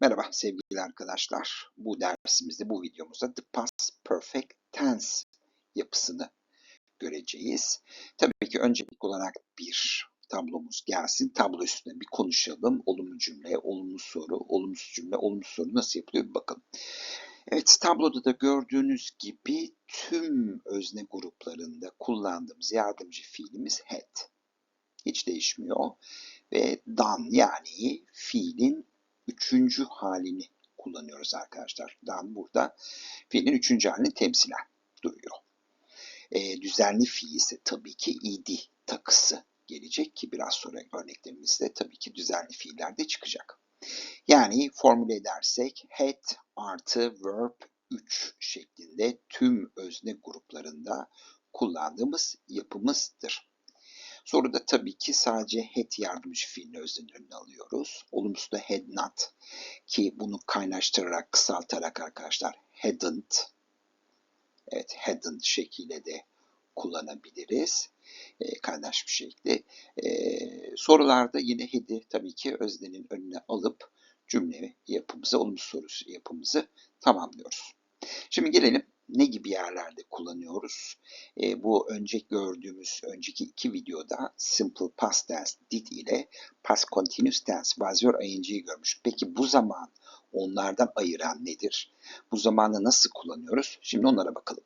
Merhaba sevgili arkadaşlar. Bu dersimizde, bu videomuzda the past perfect tense yapısını göreceğiz. Tabii ki öncelik olarak bir tablomuz gelsin. Tablo üstünde bir konuşalım. Olumlu cümle, olumlu soru, olumsuz cümle, olumsuz soru nasıl yapılıyor bir bakalım. Evet, tabloda da gördüğünüz gibi tüm özne gruplarında kullandığımız yardımcı fiilimiz had. Hiç değişmiyor. Ve done yani fiilin üçüncü halini kullanıyoruz arkadaşlar. Dan burada fiilin üçüncü halini temsilen duruyor. E, düzenli fiil ise tabii ki id takısı gelecek ki biraz sonra örneklerimizde tabii ki düzenli fiiller de çıkacak. Yani formüle edersek had artı verb 3 şeklinde tüm özne gruplarında kullandığımız yapımızdır. Soruda tabii ki sadece had yardımcı fiilini öznenin önüne alıyoruz. Olumsuz da had not ki bunu kaynaştırarak, kısaltarak arkadaşlar hadn't evet hadn't şekliyle de kullanabiliriz. E, kaynaşmış şekli. E, sorularda yine had'i tabii ki öznenin önüne alıp cümle yapımızı, olumsuz sorusu yapımızı tamamlıyoruz. Şimdi gelelim ne gibi yerlerde kullanıyoruz? E, bu önce gördüğümüz önceki iki videoda simple past tense did ile past continuous tense was your ing'yi görmüş. Peki bu zaman onlardan ayıran nedir? Bu zamanı nasıl kullanıyoruz? Şimdi onlara bakalım.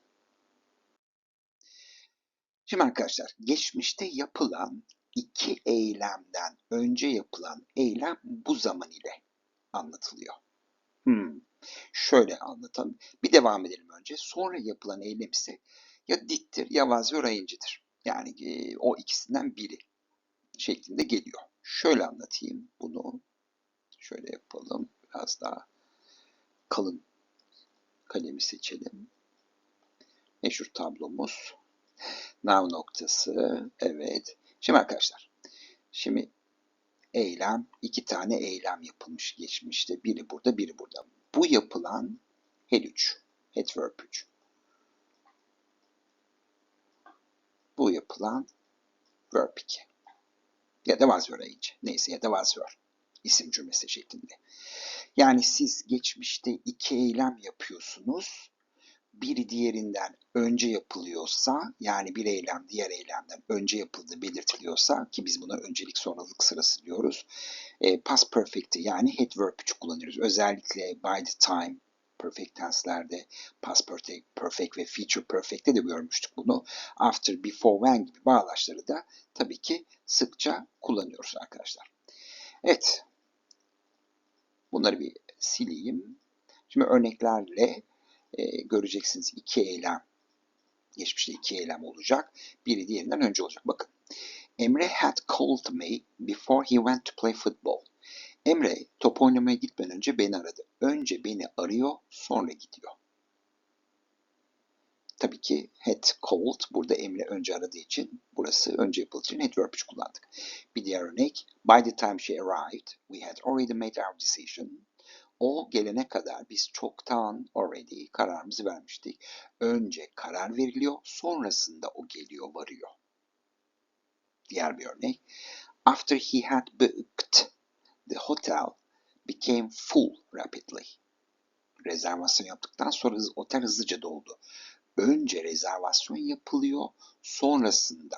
Şimdi arkadaşlar geçmişte yapılan iki eylemden önce yapılan eylem bu zaman ile anlatılıyor. Hmm. Şöyle anlatalım. Bir devam edelim önce. Sonra yapılan eylem ise ya dittir ya vazio rayıncıdır. Yani e, o ikisinden biri şeklinde geliyor. Şöyle anlatayım bunu. Şöyle yapalım. Biraz daha kalın kalemi seçelim. Meşhur tablomuz. Now noktası. Evet. Şimdi arkadaşlar. Şimdi eylem, iki tane eylem yapılmış geçmişte. Biri burada, biri burada. Bu yapılan head 3, head verb 3. Bu yapılan verb 2. Ya da was were Neyse ya da was were. İsim cümlesi şeklinde. Yani siz geçmişte iki eylem yapıyorsunuz biri diğerinden önce yapılıyorsa yani bir eylem diğer eylemden önce yapıldığı belirtiliyorsa ki biz buna öncelik sonralık sırası diyoruz. E, past perfect'i yani head verb 3 kullanıyoruz. Özellikle by the time perfect tense'lerde past perfect, perfect ve future perfect'te de görmüştük bunu. After, before, when gibi bağlaçları da tabii ki sıkça kullanıyoruz arkadaşlar. Evet. Bunları bir sileyim. Şimdi örneklerle e, göreceksiniz iki eylem. Geçmişte iki eylem olacak. Biri diğerinden önce olacak. Bakın. Emre had called me before he went to play football. Emre top oynamaya gitmeden önce beni aradı. Önce beni arıyor, sonra gidiyor. Tabii ki had called burada Emre önce aradığı için burası önce yapıldığı için had verb kullandık. Bir diğer örnek. By the time she arrived, we had already made our decision. O gelene kadar biz çoktan already kararımızı vermiştik. Önce karar veriliyor, sonrasında o geliyor, varıyor. Diğer bir örnek. After he had booked, the hotel became full rapidly. Rezervasyon yaptıktan sonra otel hızlıca doldu. Önce rezervasyon yapılıyor, sonrasında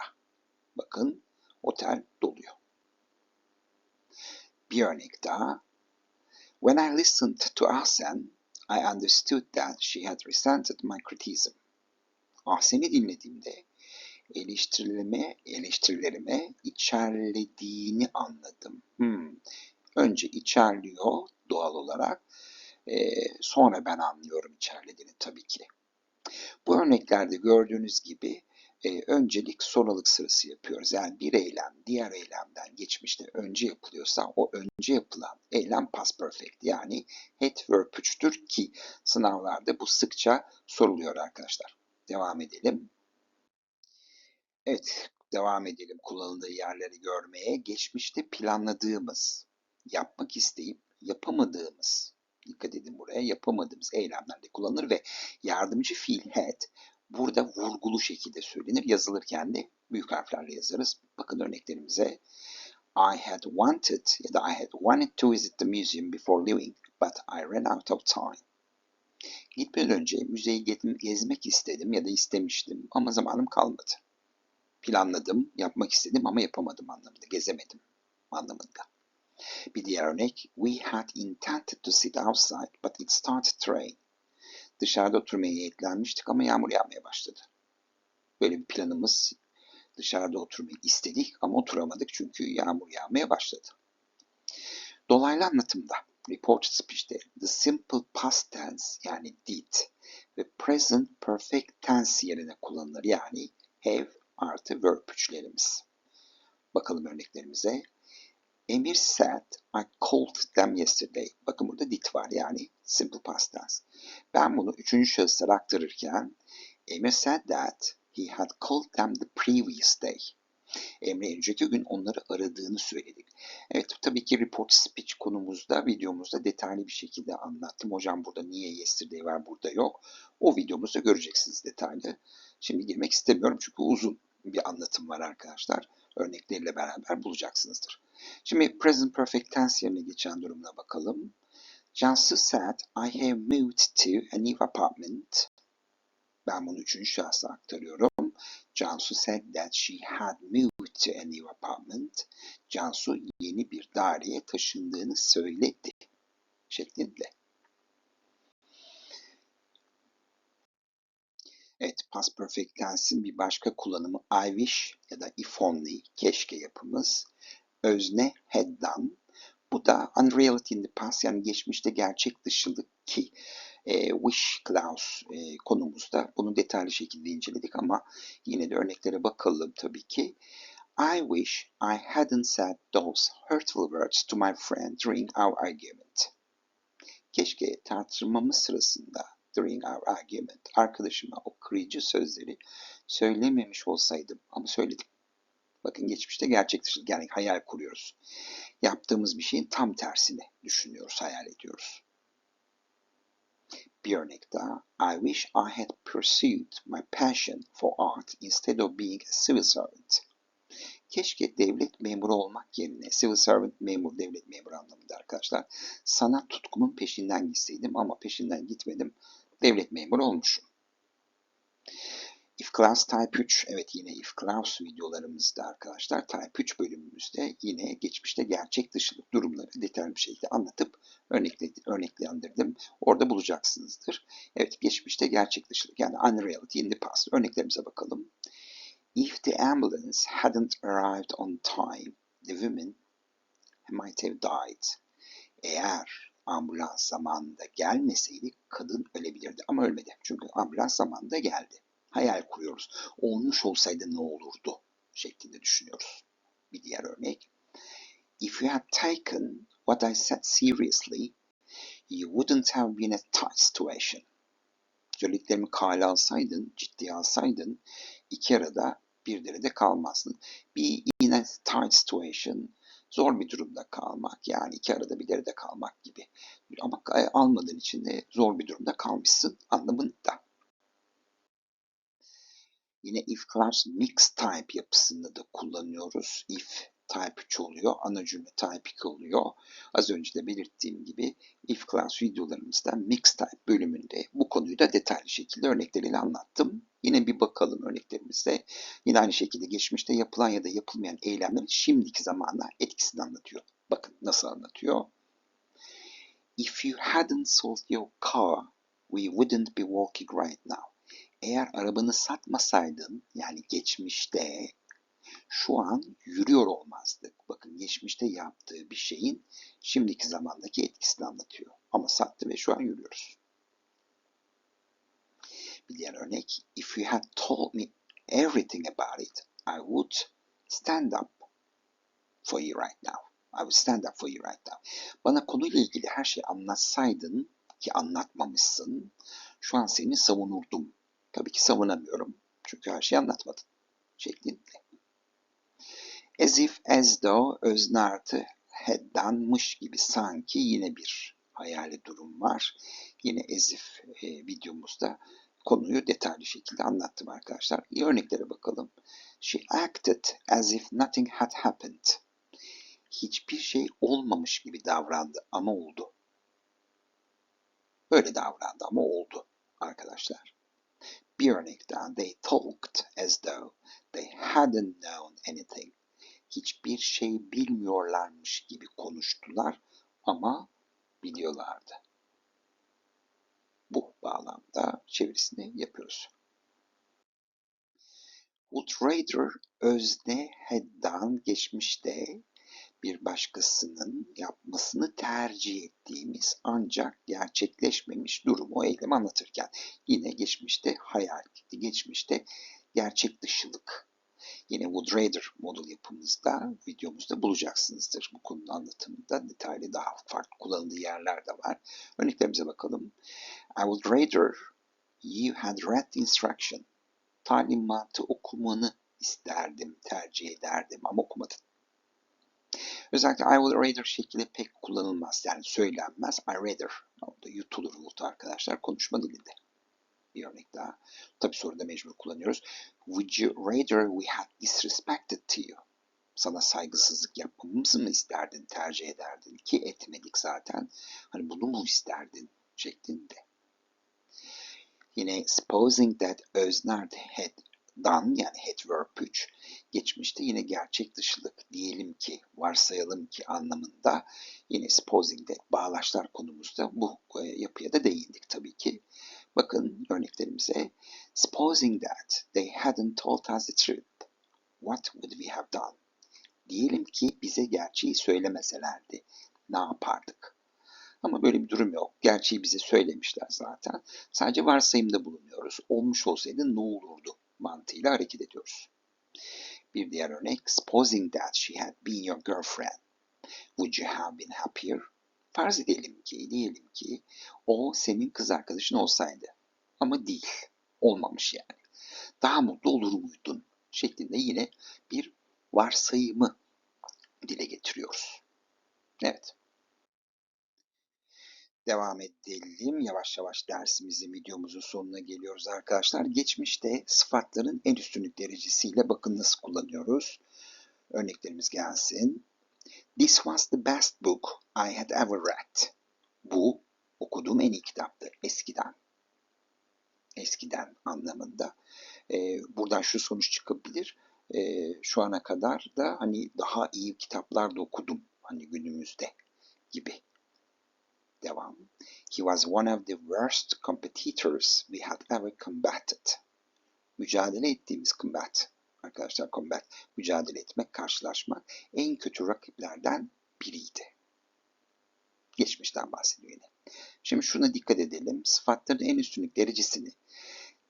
bakın otel doluyor. Bir örnek daha. When I listened to Ahsen, I understood that she had resented my criticism. Ahsen'i dinlediğimde eleştirilerime, eleştirilerime içerlediğini anladım. Hmm. Önce içerliyor doğal olarak, ee, sonra ben anlıyorum içerlediğini tabii ki. Bu örneklerde gördüğünüz gibi e, öncelik sonralık sırası yapıyoruz. Yani bir eylem diğer eylemden geçmişte önce yapılıyorsa o önce yapılan eylem past perfect yani head verb 3'tür ki sınavlarda bu sıkça soruluyor arkadaşlar. Devam edelim. Evet, devam edelim kullanıldığı yerleri görmeye. Geçmişte planladığımız, yapmak isteyip yapamadığımız, dikkat edin buraya, yapamadığımız eylemlerde kullanılır ve yardımcı fiil had burada vurgulu şekilde söylenir. Yazılırken de büyük harflerle yazarız. Bakın örneklerimize. I had wanted ya da I had wanted to visit the museum before leaving but I ran out of time. Gitmeden önce müzeyi gezmek istedim ya da istemiştim ama zamanım kalmadı. Planladım, yapmak istedim ama yapamadım anlamında, gezemedim anlamında. Bir diğer örnek, we had intended to sit outside but it started to rain. Dışarıda oturmaya niyetlenmiştik ama yağmur yağmaya başladı. Böyle bir planımız, dışarıda oturmayı istedik ama oturamadık çünkü yağmur yağmaya başladı. Dolaylı anlatımda, reported speech'te the simple past tense yani did ve present perfect tense yerine kullanılır. Yani have artı verb üçlerimiz. Bakalım örneklerimize. Emir said, I called them yesterday. Bakın burada did var yani simple past tense. Ben bunu üçüncü şahıslara aktarırken Emir said that he had called them the previous day. Emre önceki gün onları aradığını söyledik. Evet tabii ki report speech konumuzda videomuzda detaylı bir şekilde anlattım. Hocam burada niye yesterday var burada yok. O videomuzda göreceksiniz detaylı. Şimdi girmek istemiyorum çünkü uzun bir anlatım var arkadaşlar. Örnekleriyle beraber bulacaksınızdır. Şimdi present perfect tense yerine geçen durumuna bakalım. Cansu said, I have moved to a new apartment. Ben bunu üçüncü şahsa aktarıyorum. Cansu said that she had moved to a new apartment. Cansu yeni bir daireye taşındığını söyledi şeklinde. Evet, past perfect tense'in bir başka kullanımı I wish ya da if only, keşke yapımız. Özne had done. Bu da unreality in the past yani geçmişte gerçek dışılık ki e, wish clause e, konumuzda bunu detaylı şekilde inceledik ama yine de örneklere bakalım tabii ki. I wish I hadn't said those hurtful words to my friend during our argument. Keşke tartışmamız sırasında during our argument arkadaşıma o kırıcı sözleri söylememiş olsaydım ama söyledim. Bakın geçmişte gerçek dışı yani hayal kuruyoruz. Yaptığımız bir şeyin tam tersini düşünüyoruz, hayal ediyoruz. Bir örnek daha. I wish I had pursued my passion for art instead of being a civil servant. Keşke devlet memuru olmak yerine, civil servant memur, devlet memuru anlamında arkadaşlar, sanat tutkumun peşinden gitseydim ama peşinden gitmedim, devlet memuru olmuşum. If Class Type 3, evet yine If Class videolarımızda arkadaşlar Type 3 bölümümüzde yine geçmişte gerçek dışılık durumları detaylı bir şekilde anlatıp örnekle, örneklendirdim. Orada bulacaksınızdır. Evet geçmişte gerçek dışılık yani unreality in the past örneklerimize bakalım. If the ambulance hadn't arrived on time, the woman might have died. Eğer ambulans zamanında gelmeseydi kadın ölebilirdi ama ölmedi. Çünkü ambulans zamanında geldi hayal kuruyoruz. Olmuş olsaydı ne olurdu şeklinde düşünüyoruz. Bir diğer örnek. If you had taken what I said seriously, you wouldn't have been a tight situation. Söylediklerimi kale alsaydın, ciddiye alsaydın, iki arada bir derede kalmazdın. Bir in a tight situation, zor bir durumda kalmak, yani iki arada bir derede kalmak gibi. Ama almadığın için de zor bir durumda kalmışsın anlamında. Yine if class mix type yapısında da kullanıyoruz. If type 3 oluyor, ana cümle type 2 oluyor. Az önce de belirttiğim gibi if class videolarımızda mix type bölümünde bu konuyu da detaylı şekilde örnekleriyle anlattım. Yine bir bakalım örneklerimizde. Yine aynı şekilde geçmişte yapılan ya da yapılmayan eylemlerin şimdiki zamanda etkisini anlatıyor. Bakın nasıl anlatıyor. If you hadn't sold your car, we wouldn't be walking right now eğer arabanı satmasaydın yani geçmişte şu an yürüyor olmazdık. Bakın geçmişte yaptığı bir şeyin şimdiki zamandaki etkisini anlatıyor. Ama sattı ve şu an yürüyoruz. Bir diğer örnek. If you had told me everything about it, I would stand up for you right now. I would stand up for you right now. Bana konuyla ilgili her şeyi anlatsaydın ki anlatmamışsın, şu an seni savunurdum Tabii ki savunamıyorum. Çünkü her şeyi anlatmadım. Şeklinde. As if, as though, özne artı had'danmış gibi sanki yine bir hayali durum var. Yine as if e, videomuzda konuyu detaylı şekilde anlattım arkadaşlar. İyi örneklere bakalım. She acted as if nothing had happened. hiçbir şey olmamış gibi davrandı ama oldu. Böyle davrandı ama oldu arkadaşlar. Bir örnek daha. They talked as though they hadn't known anything. Hiçbir şey bilmiyorlarmış gibi konuştular ama biliyorlardı. Bu bağlamda çevirisini yapıyoruz. Would rather özne had'dan geçmişte bir başkasının yapmasını tercih ettiğimiz ancak gerçekleşmemiş durumu eylem anlatırken yine geçmişte hayal, geçmişte gerçek dışılık. Yine Would Rather model yapımızda videomuzda bulacaksınızdır. Bu konunun anlatımında detaylı daha farklı kullanıldığı yerler de var. Örneklerimize bakalım. I would rather you had read the instruction. Talimatı okumanı isterdim, tercih ederdim ama okumadın. Özellikle I would rather şekli pek kullanılmaz. Yani söylenmez. I rather. Orada yutulur would arkadaşlar konuşma dilinde. Bir örnek daha. Tabi soruda mecbur kullanıyoruz. Would you rather we had disrespected to you? Sana saygısızlık yapmamızı mı isterdin, tercih ederdin ki etmedik zaten. Hani bunu mu isterdin şeklinde. Yine supposing that özner had done yani had verb 3 geçmişte yine gerçek dışılık diyelim ki varsayalım ki anlamında yine that bağlaçlar konumuzda bu e, yapıya da değindik tabii ki. Bakın örneklerimize. Supposing that they hadn't told us the truth, what would we have done? Diyelim ki bize gerçeği söylemeselerdi, ne yapardık? Ama böyle bir durum yok. Gerçeği bize söylemişler zaten. Sadece varsayımda bulunuyoruz. Olmuş olsaydı ne olurdu mantığıyla hareket ediyoruz. Bir diğer örnek. Supposing that she had been your girlfriend, would you have been happier? Farz edelim ki, diyelim ki o senin kız arkadaşın olsaydı. Ama değil. Olmamış yani. Daha mutlu olur muydun? Şeklinde yine bir varsayımı dile getiriyoruz. Evet. Devam edelim. Yavaş yavaş dersimizin, videomuzun sonuna geliyoruz arkadaşlar. Geçmişte sıfatların en üstünlük derecesiyle bakın nasıl kullanıyoruz. Örneklerimiz gelsin. This was the best book I had ever read. Bu okuduğum en iyi kitaptı eskiden. Eskiden anlamında. Ee, buradan şu sonuç çıkabilir. Ee, şu ana kadar da hani daha iyi kitaplar da okudum. Hani günümüzde gibi. Devam. He was one of the worst competitors we had ever combated. Mücadele ettiğimiz combat arkadaşlar combat mücadele etmek, karşılaşmak en kötü rakiplerden biriydi. Geçmişten bahsediyor yine. Şimdi şuna dikkat edelim. Sıfatların en üstünlük derecesini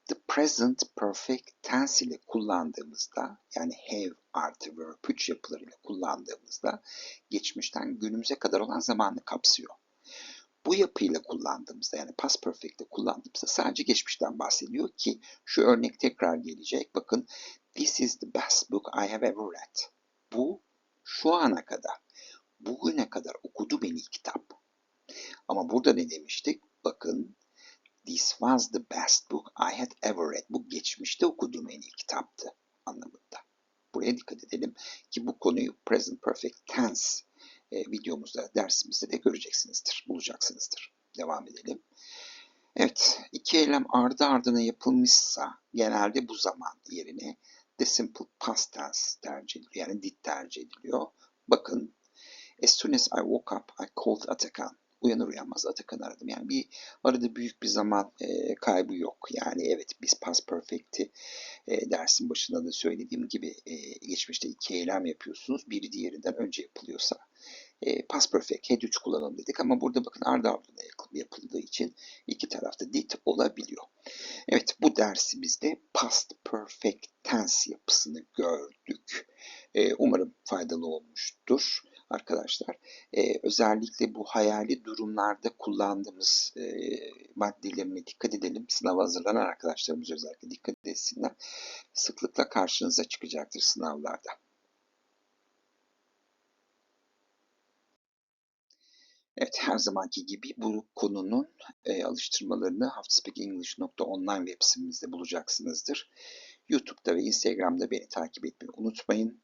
the present perfect tense ile kullandığımızda yani have artı verb 3 yapılarıyla kullandığımızda geçmişten günümüze kadar olan zamanı kapsıyor. Bu yapıyla kullandığımızda yani past perfect'te kullandığımızda sadece geçmişten bahsediyor ki şu örnek tekrar gelecek. Bakın this is the best book I have ever read. Bu şu ana kadar, bugüne kadar okuduğum en iyi kitap. Ama burada ne demiştik? Bakın this was the best book I had ever read. Bu geçmişte okuduğum en iyi kitaptı anlamında. Buraya dikkat edelim ki bu konuyu present perfect tense e, videomuzda, dersimizde de göreceksinizdir, bulacaksınızdır. Devam edelim. Evet, iki eylem ardı ardına yapılmışsa genelde bu zaman yerine the simple past tense tercih ediliyor. Yani did tercih ediliyor. Bakın, as soon as I woke up, I called Atakan. Uyanır uyanmaz Atakan aradım. Yani bir arada büyük bir zaman e, kaybı yok. Yani evet biz past perfect'i e, dersin başında da söylediğim gibi e, geçmişte iki eylem yapıyorsunuz. Biri diğerinden önce yapılıyorsa e, past perfect, head 3 kullanalım dedik ama burada bakın ardı ardına yapıldığı için iki tarafta did olabiliyor. Evet bu dersimizde past perfect tense yapısını gördük. E, umarım faydalı olmuştur arkadaşlar. E, özellikle bu hayali durumlarda kullandığımız e, maddelerine dikkat edelim. Sınava hazırlanan arkadaşlarımız özellikle dikkat etsinler. Sıklıkla karşınıza çıkacaktır sınavlarda. Evet her zamanki gibi bu konunun e, alıştırmalarını haftaspeakenglish.online web sitemizde bulacaksınızdır. YouTube'da ve Instagram'da beni takip etmeyi unutmayın.